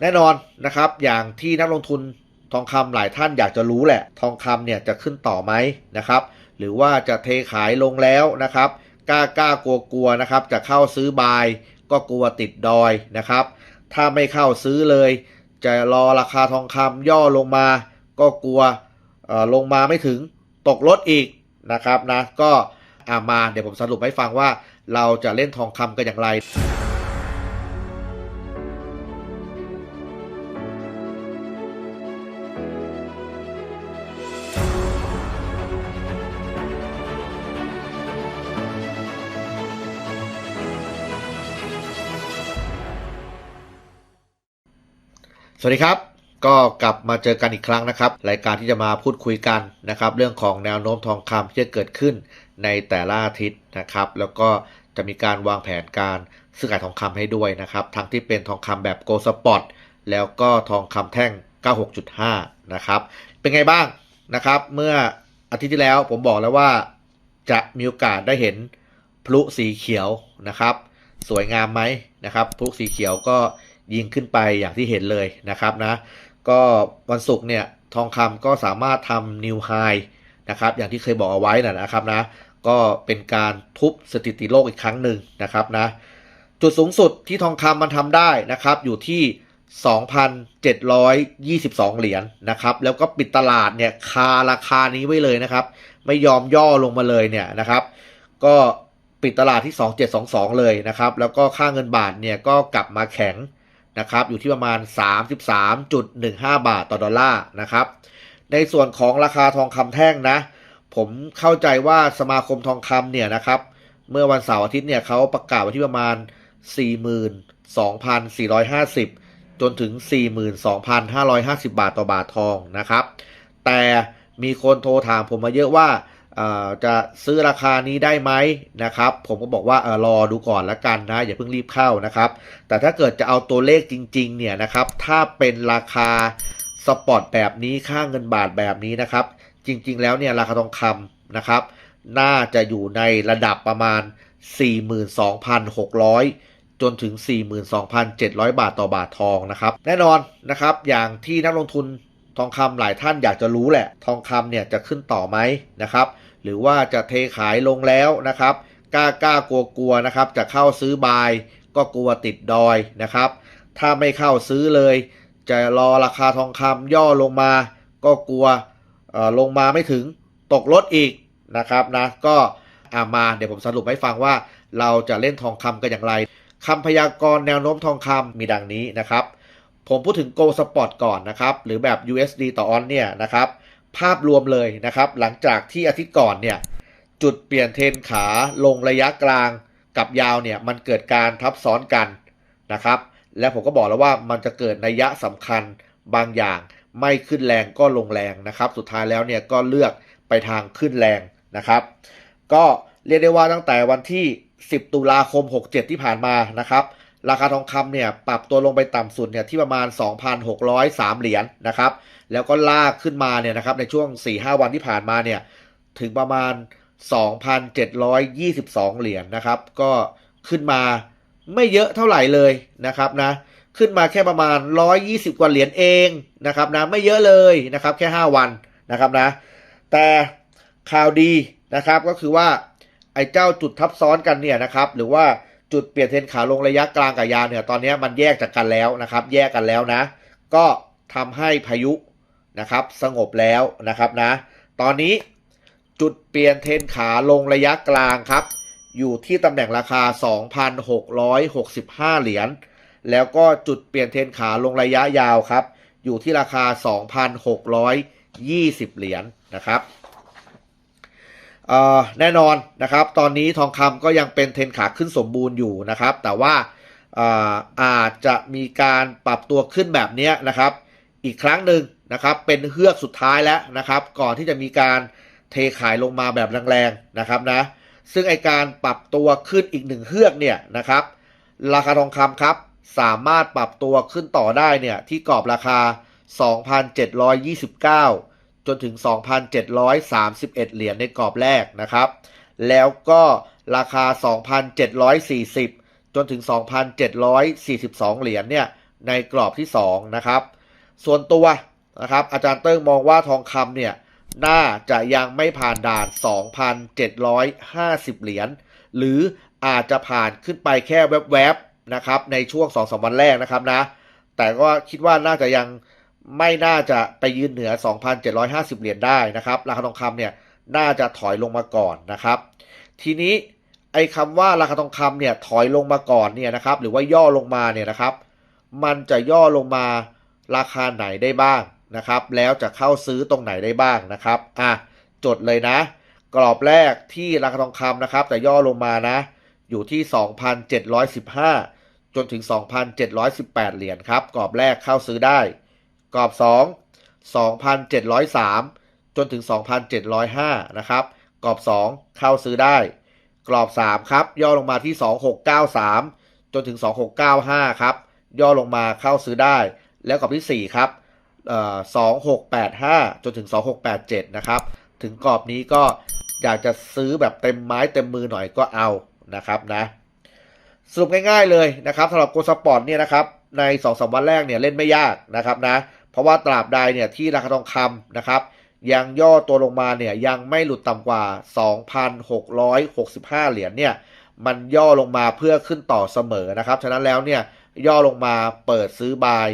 แน่นอนนะครับ อย่างที่นักลงทุนทองคำหลายท่านอยากจะรู้แหละ ทองคำเนี่ยจะขึ้นต่อไหมนะครับ หรือว่าจะเทขายลงแล้วนะครับ กล้ากล้ากลัวกลัวๆนะครับ จะเข้าซื้อบาย ก็กลัวติดดอยนะครับ ถ้าไม่เข้าซื้อเลย จะรอราคาทองคำย่อลงมา ก็กลัวเออลงมาไม่ถึงตกรถอีกนะครับนะ ก็อามาเดี๋ยวผมสรุปให้ฟังว่าเราจะเล่นทองคำกันอย่างไร สวัสดีครับ ก็กลับมาเจอกันอีกครั้งนะครับ รายการที่จะมาพูดคุยกันนะครับ เรื่องของแนวโน้มทองคำที่จะเกิดขึ้นในแต่ละอาทิตย์นะครับ แล้วก็จะมีการวางแผนการซื้อขายทองคำให้ด้วยนะครับ ทั้งที่เป็นทองคำแบบโกลสปอตแล้วก็ทองคำแท่ง 96.5 นะครับ เป็นไงบ้างนะครับ เมื่ออาทิตย์ที่แล้วผมบอกแล้วว่าจะมีโอกาสได้เห็นพลุสีเขียวนะครับ สวยงามไหมนะครับพลุสีเขียวก็ ยิงขึ้นไปอย่างที่เห็นเลยนะครับนะก็วันศุกร์เนี่ยทองคำก็สามารถทำนิวไฮนะครับอย่างที่เคยบอกเอาไว้นะนะครับนะก็เป็นการทุบสถิติโลกอีกครั้งหนึ่งนะครับนะจุดสูงสุดที่ทองคำมันทำได้นะครับอยู่ที่ 2,722 เหรียญนะครับแล้วก็ปิดตลาดเนี่ยคาราคานี้ไว้เลยนะครับ ไม่ยอมย่อลงมาเลยเนี่ยนะครับก็ปิดตลาดที่ 2722 เลยนะครับแล้วก็ค่าเงินบาทเนี่ยก็กลับมาแข็ง นะครับอยู่ที่ประมาณ 33.15 บาทต่อดอลลาร์นะครับ ในส่วนของราคาทองคำแท่งนะ ผมเข้าใจว่าสมาคมทองคำเนี่ยนะครับ เมื่อวันเสาร์อาทิตย์เนี่ยเขาประกาศไว้ที่ประมาณ 42,450 จนถึง 42,550 บาทต่อบาททองนะครับ แต่มีคนโทรถามผมมาเยอะว่า จะซื้อราคานี้ได้ไหมนะครับ ผมก็บอกว่าเออรอดูก่อนละกันนะ อย่าเพิ่งรีบเข้านะครับ แต่ถ้าเกิดจะเอาตัวเลขจริงๆเนี่ยนะครับ ถ้าเป็นราคาสปอตแบบนี้ค่าเงินบาทแบบนี้นะครับ จริงๆแล้วเนี่ยราคาทองคำนะครับ น่าจะอยู่ในระดับประมาณ 42,600 จนถึง 42,700 บาทต่อบาททองนะครับ แน่นอนนะครับอย่างที่นักลงทุน ทองคำหลายท่านอยากจะรู้แหละ ทองคำเนี่ยจะขึ้นต่อไหมนะครับ หรือว่าจะเทขายลงแล้วนะครับ กล้ากล้ากลัวกลัวๆนะครับ จะเข้าซื้อบายก็กลัวติดดอยนะครับ ถ้าไม่เข้าซื้อเลย จะรอราคาทองคำย่อลงมา ก็กลัวลงมาไม่ถึงตกรถอีกนะครับนะ ก็อามาเดี๋ยวผมสรุปให้ฟังว่าเราจะเล่นทองคำกันอย่างไรคำพยากรณ์แนวโน้มทองคำมีดังนี้นะครับ ผมพูดถึง Go Spot ก่อนนะครับ หรือแบบ USD ต่อออนเนี่ยนะครับ ภาพรวมเลยนะครับ หลังจากที่อาทิตย์ก่อนเนี่ย จุดเปลี่ยนเทนขาลงระยะกลางกับยาวเนี่ย มันเกิดการทับซ้อนกันนะครับ และผมก็บอกแล้วว่ามันจะเกิดนัยยะสำคัญบางอย่าง ไม่ขึ้นแรงก็ลงแรงนะครับ สุดท้ายแล้วเนี่ยก็เลือกไปทางขึ้นแรงนะครับ ก็เรียกได้ว่าตั้งแต่วันที่ 10 ตุลาคม 67 ที่ผ่านมานะครับ ราคาทองคำเนี่ยปรับตัวลงไปต่ำสุดเนี่ยที่ประมาณ 2,603 เหรียญนะครับ แล้วก็ลากขึ้นมาเนี่ยนะครับในช่วง 4-5 วันที่ผ่านมาเนี่ยถึงประมาณ 2,722 เหรียญนะครับ ก็ขึ้นมาไม่เยอะเท่าไหร่เลยนะครับนะขึ้นมาแค่ประมาณ 120 กว่าเหรียญเองนะครับนะไม่เยอะเลยนะครับแค่ 5 วันนะครับนะแต่ข่าวดีนะครับก็คือว่าไอ้เจ้าจุดทับซ้อนกันเนี่ยนะครับหรือว่า จุดเปลี่ยนเทรนขาลงระยะกลางกับยาวเนี่ยตอนนี้มันแยกจากกันแล้วนะครับ แยกกันแล้วนะ ก็ทำให้พายุนะครับสงบแล้วนะครับนะ ตอนนี้จุดเปลี่ยนเทรนขาลงระยะกลางครับ อยู่ที่ตำแหน่งราคา 2,665 เหรียญ แล้วก็จุดเปลี่ยนเทนขาลงระยะยาวครับ อยู่ที่ราคา 2,620 เหรียญนะครับ แน่นอนนะครับ ตอนนี้ทองคำก็ยังเป็นเทรนขาขึ้นสมบูรณ์อยู่นะครับ แต่ว่าอาจจะมีการปรับตัวขึ้นแบบนี้นะครับ อีกครั้งหนึ่งนะครับ เป็นเฮือกสุดท้ายแล้วนะครับ ก่อนที่จะมีการเทขายลงมาแบบแรงๆนะครับนะ ซึ่งไอการปรับตัวขึ้นอีกหนึ่งเฮือกเนี่ยนะครับ ราคาทองคำครับ สามารถปรับตัวขึ้นต่อได้เนี่ยที่กรอบราคา 2,729 จนถึง 2,731 เหรียญในกรอบแรกนะครับ แล้วก็ราคา 2,740 จนถึง 2,742 เหรียญเนี่ยในกรอบที่ 2 นะครับ ส่วนตัวนะครับอาจารย์เติ้งมองว่าทองคำเนี่ยน่าจะยังไม่ผ่านด่าน 2,750 เหรียญ หรืออาจจะผ่านขึ้นไปแค่แวบๆนะครับในช่วง 2-3 วันแรกนะครับนะ แต่ก็คิดว่าน่าจะยัง ไม่น่าจะไปยืนเหนือ 2,750 เหรียญได้นะครับ ราคาทองคำเนี่ยน่าจะถอยลงมาก่อนนะครับ ทีนี้ไอ้คำว่าราคาทองคำเนี่ยถอยลงมาก่อนเนี่ยนะครับ หรือว่าย่อลงมาเนี่ยนะครับ มันจะย่อลงมาราคาไหนได้บ้างนะครับ แล้วจะเข้าซื้อตรงไหนได้บ้างนะครับอะจดเลยนะ กรอบแรกที่ราคาทองคำนะครับจะย่อลงมานะ อยู่ที่ 2,715 จนถึง 2,718 เหรียญครับ กรอบแรกเข้าซื้อได้ กรอบ 2 2,703 จนถึง 2,705 นะครับ กรอบ 2 เข้าซื้อได้ กรอบ 3 ครับ ย่อลงมาที่ 2693 จนถึง 2695 ครับ ย่อลงมาเข้าซื้อได้ แล้วกรอบที่ 4 ครับเอ่อ2685 จนถึง 2687 นะครับ ถึงกรอบนี้ก็อยากจะซื้อแบบเต็มไม้เต็มมือหน่อยก็เอานะครับนะสรุปง่ายๆเลยนะครับสำหรับโกสปอร์ตเนี่ยนะครับใน2อสวันแรกเนี่ยเล่นไม่ยากนะครับนะ เพราะว่าตราบใดเนี่ยที่ราคาทองคำนะครับยังย่อตัวลงมาเนี่ยยังไม่หลุดต่ำกว่า 2,665 เหรียญเนี่ยมันย่อลงมาเพื่อขึ้นต่อเสมอนะครับ ฉะนั้นแล้วเนี่ยย่อลงมาเปิดซื้อบาย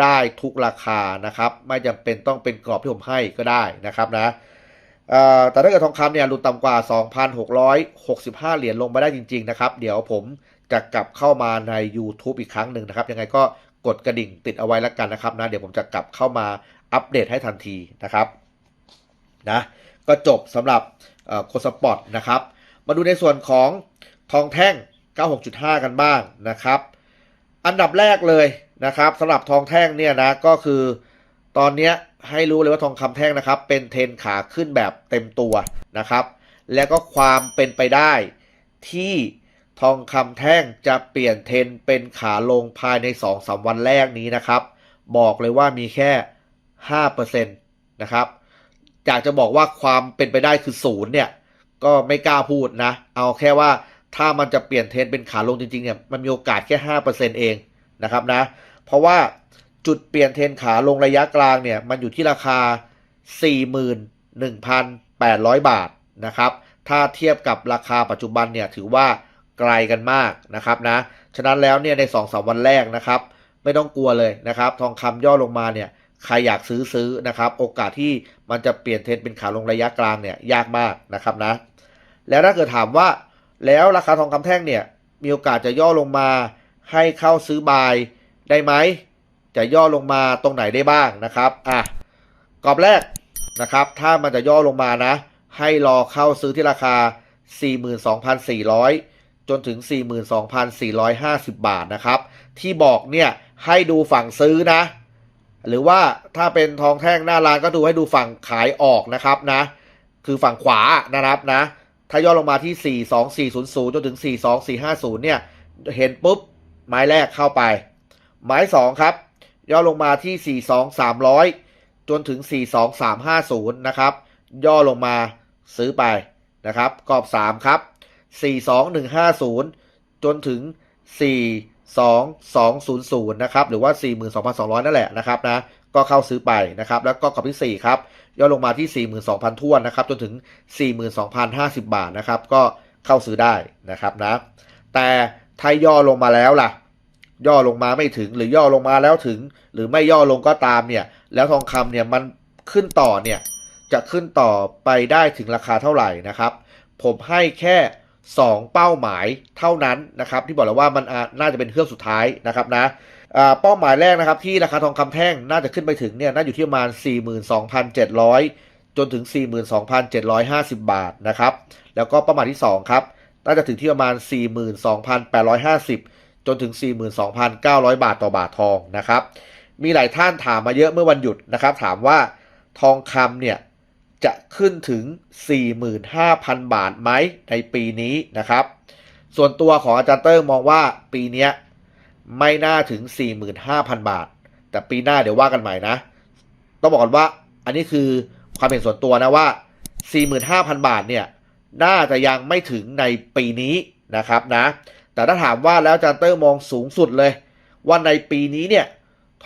ได้ทุกราคานะครับ ไม่จำเป็นต้องเป็นกรอบที่ผมให้ก็ได้นะครับนะแต่ถ้าเกิดทองคำเนี่ยหลุดต่ำกว่า 2,665 เหรียญลงมาได้จริง ๆ นะครับ เดี๋ยวผมจะกลับเข้ามาใน YouTube อีกครั้งหนึ่งนะครับ ยังไงก็ กดกระดิ่งติดเอาไว้แล้วกันนะครับนะเดี๋ยวผมจะกลับเข้ามาอัปเดตให้ทันทีนะครับนะก็จบสำหรับโคสปอร์ตนะครับ มาดูในส่วนของทองแท่ง 96.5 กันบ้างนะครับ อันดับแรกเลยนะครับสำหรับทองแท่งเนี่ยนะก็คือตอนนี้ให้รู้เลยว่าทองคำแท่งนะครับ เป็นเทรนขาขึ้นแบบเต็มตัวนะครับ แล้วก็ความเป็นไปได้ที่ ทองคำแท่งจะเปลี่ยนเทรนเป็นขาลงภายใน2อสวันแรกนี้นะครับ บอกเลยว่ามีแค่ 5%นะครับอยากจะบอกว่าความเป็นไปได้คือศูนย์เนี่ย ก็ไม่กล้าพูดนะ เอาแค่ว่าถ้ามันจะเปลี่ยนเทรนเป็นขาลงจริงๆเนี่ยมันมีโอกาสแค่ 5%เองนะครับนะ เพราะว่าจุดเปลี่ยนเทรนขาลงระยะกลางเนี่ย มันอยู่ที่ราคา 41,800 บาทนะครับ ถ้าเทียบกับราคาปัจจุบันเนี่ยถือว่า ไกลกันมากนะครับนะฉะนั้นแล้วเนี่ยใน2อสวันแรกนะครับ ไม่ต้องกลัวเลยนะครับ ทองคำย่อลงมาเนี่ยใครอยากซื้อซื้อนะครับ โอกาสที่มันจะเปลี่ยนเทรนเป็นขาลงระยะกลางเนี่ยยากมากนะครับนะ แล้วถ้าเกิดถามว่าแล้วราคาทองคำแท่งเนี่ยมีโอกาสจะย่อลงมาให้เข้าซื้อบายได้ไหม จะย่อลงมาตรงไหนได้บ้างนะครับอะกรอบแรกนะครับ ถ้ามันจะย่อลงมานะ ให้รอเข้าซื้อที่ราคา 42,400 จนถึง 42,450 บาทนะครับ ที่บอกเนี่ยให้ดูฝั่งซื้อนะ หรือว่าถ้าเป็นทองแท่งหน้าร้านก็ดูให้ดูฝั่งขายออกนะครับนะ คือฝั่งขวานะครับนะ ถ้าย่อลงมาที่ 42400 จนถึง 42450 เนี่ย เห็นปุ๊บ ไม้แรกเข้าไป ไม้สองครับ ย่อลงมาที่ 42300 จนถึง 42350 นะครับ ย่อลงมาซื้อไปนะครับ กรอบ 3 ครับ 42150 จนถึง 42200 นะครับ หรือว่า 42,200 นั่นแหละนะครับนะ ก็เข้าซื้อไปนะครับ แล้วก็กรอบที่ 4 ครับ ย่อลงมาที่ 42,000ท้วนนะครับ จนถึง 42,050 บาทนะครับ ก็เข้าซื้อได้นะครับนะ แต่ถ้าย่อลงมาแล้วล่ะ ย่อลงมาไม่ถึง หรือย่อลงมาแล้วถึง หรือไม่ย่อลงก็ตามเนี่ย แล้วทองคำเนี่ยมันขึ้นต่อเนี่ย จะขึ้นต่อไปได้ถึงราคาเท่าไหร่นะครับ ผมให้แค่ 2 เป้าหมายเท่านั้นนะครับที่บอกแล้วว่ามันน่าจะเป็นเครื่องสุดท้ายนะครับนะเป้าหมายแรกนะครับที่ราคาทองคำแท่งน่าจะขึ้นไปถึงเนี่ยน่าอยู่ที่ประมาณ 42,700 จนถึง 42,750 บาทนะครับแล้วก็เป้าหมายที่ 2 ครับ น่าจะถึงที่ประมาณ 42,850 จนถึง 42,900 บาทต่อบาททองนะครับมีหลายท่านถามมาเยอะเมื่อวันหยุดนะครับถามว่าทองคำเนี่ย จะขึ้นถึง 45,000 บาทไหมในปีนี้นะครับ ส่วนตัวของอาจารย์เติ้งมองว่าปีนี้ไม่น่าถึง 45,000 บาท แต่ปีหน้าเดี๋ยวว่ากันใหม่นะ ต้องบอกก่อนว่าอันนี้คือความเห็นส่วนตัวนะว่า 45,000 บาทเนี่ยน่าจะยังไม่ถึงในปีนี้นะครับนะ แต่ถ้าถามว่าแล้วอาจารย์เตอร์มองสูงสุดเลยว่าในปีนี้เนี่ย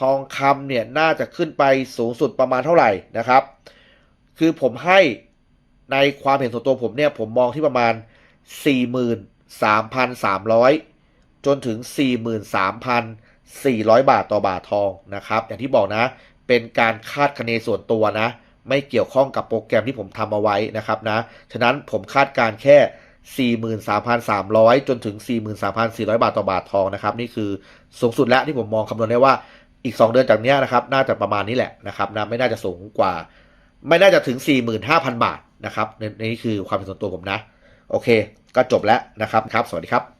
ทองคำเนี่ยน่าจะขึ้นไปสูงสุดประมาณเท่าไหร่นะครับ คือผมให้ในความเห็นส่วนตัวผมเนี่ย ผมมองที่ประมาณ 43,300 จนถึง 43,400 บาทต่อบาททองนะครับ อย่างที่บอกนะ เป็นการคาดคะเนส่วนตัวนะ ไม่เกี่ยวข้องกับโปรแกรมที่ผมทำเอาไว้นะครับนะ ฉะนั้นผมคาดการแค่43,300 จนถึง 43,400 บาทต่อบาททองนะครับ นี่คือสูงสุดแล้วที่ผมมองคำนวณได้ว่าอีก 2 เดือนจากนี้นะครับ น่าจะประมาณนี้แหละนะครับนะไม่น่าจะสูงกว่า ไม่น่าจะถึง 45,000 บาทนะครับในนนี่คือความเป็นส่วนตัวผมนะ โอเค ก็จบแล้วนะครับครับ สวัสดีครับ